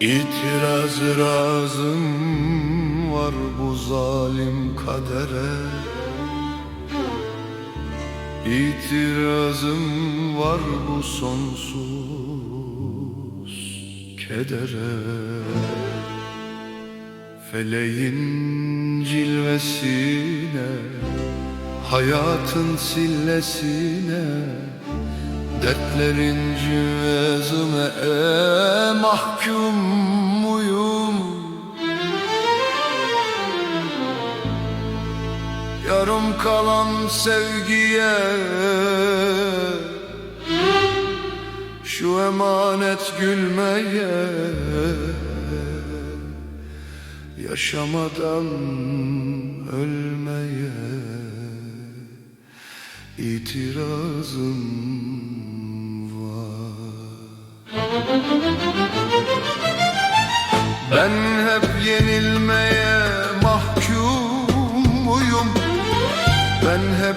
İtiraz razım var bu zalim kadere. İtirazım var bu sonsuz kedere. Feleğin cilvesine Hayatın sillesine Dertlerin cüvezime e mahkum muyum? Yarım kalan sevgiye Şu emanet gülmeye Yaşamadan ölmeye itirazım var. Ben hep yenilmeye mahkumuyum Ben hep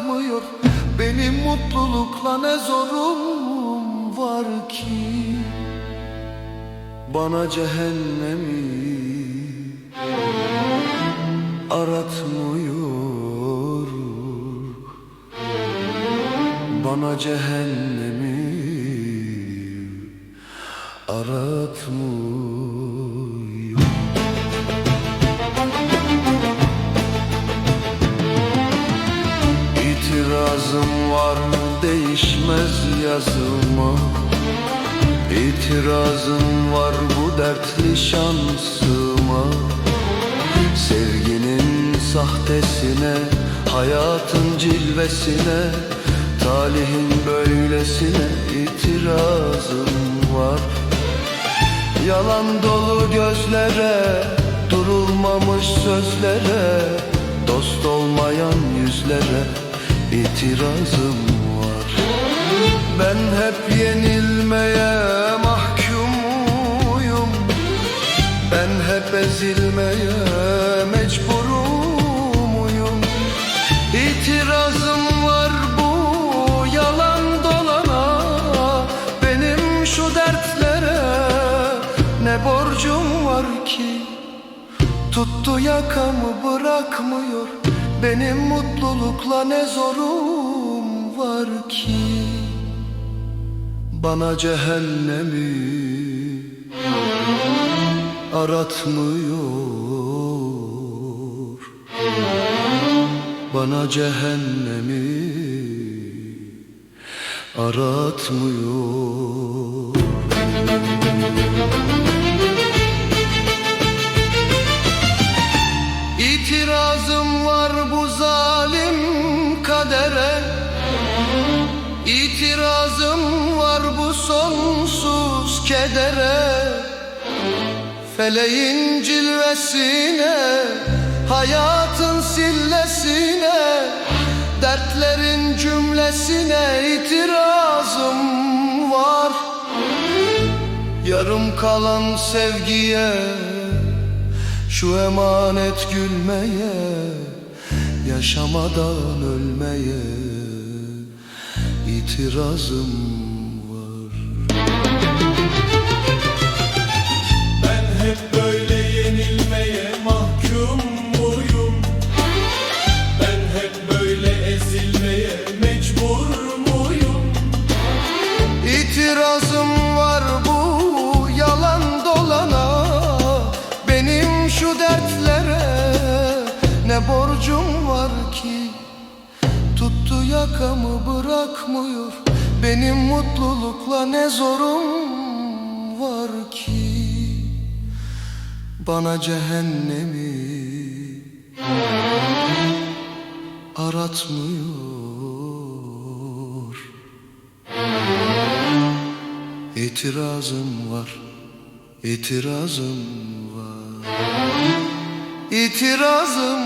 bırakmıyor Benim mutlulukla ne zorum var ki? Bana cehennemi aratmıyor. Bana cehennemi aratmıyor İtirazım var değişmez yazıma. İtirazım var bu dertli şansıma. Sevginin sahtesine, hayatın cilvesine Talihin böylesine itirazım var. Yalan dolu gözlere, durulmamış sözlere Dost olmayan yüzlere itirazım var. Ben hep yenilmeye mahkumuyum Ben hep ezilmeye mecbur muyum İtirazım var bu yalan dolana. Benim şu dertlere ne borcum var ki? Tuttu yakamı bırakmıyor Benim mutlulukla ne zorum var ki? Bana cehennemi aratmıyor. Bana cehennemi aratmıyor sonsuz kedere Feleğin cilvesine Hayatın sillesine Dertlerin cümlesine itirazım var. Yarım kalan sevgiye Şu emanet gülmeye Yaşamadan ölmeye itirazım şu dertlere ne borcum var ki? Tuttu yakamı bırakmıyor. Benim mutlulukla ne zorum var ki? Bana cehennemi aratmıyor. İtirazım var İtirazım var İtirazım